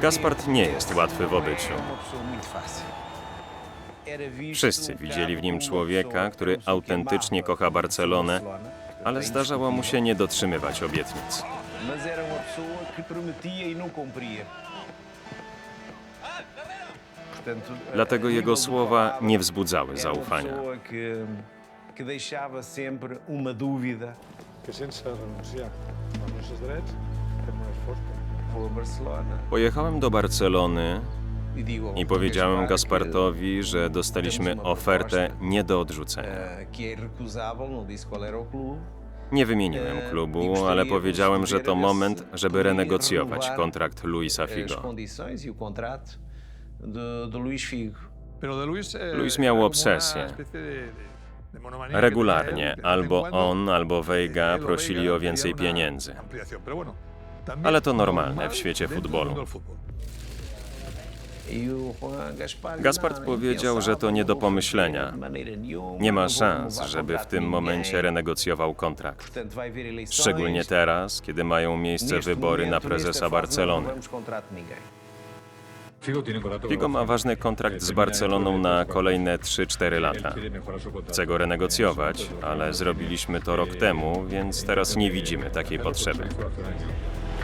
Gaspard nie jest łatwy w obyciu. Wszyscy widzieli w nim człowieka, który autentycznie kocha Barcelonę, ale zdarzało mu się nie dotrzymywać obietnic. Dlatego a jego słowa nie wzbudzały zaufania. que, sense renunciar per pela Barcelona. Pojechałem do Barcelony E i powiedziałem Gaspar Gaspartowi, że dostaliśmy ofertę nie do odrzucenia. clube. Nie wymieniłem klubu, ale powiedziałem, że to moment, żeby renegocjować kontrakt Luisa Figo. e Figo. Luis, eh, Luis miał obsesję. Regularnie albo on, albo Veiga o prosili o więcej pieniędzy. Ale to normalne normal w świecie futbolu. Gaspard powiedział, że to nie do pomyślenia. Nie ma szans, żeby w tym momencie renegocjował kontrakt. Szczególnie teraz, kiedy mają miejsce wybory na prezesa Barcelony. Figo ma ważny kontrakt z Barceloną na kolejne 3-4 lata. Chce go renegocjować, ale zrobiliśmy to rok temu, więc teraz nie widzimy takiej potrzeby.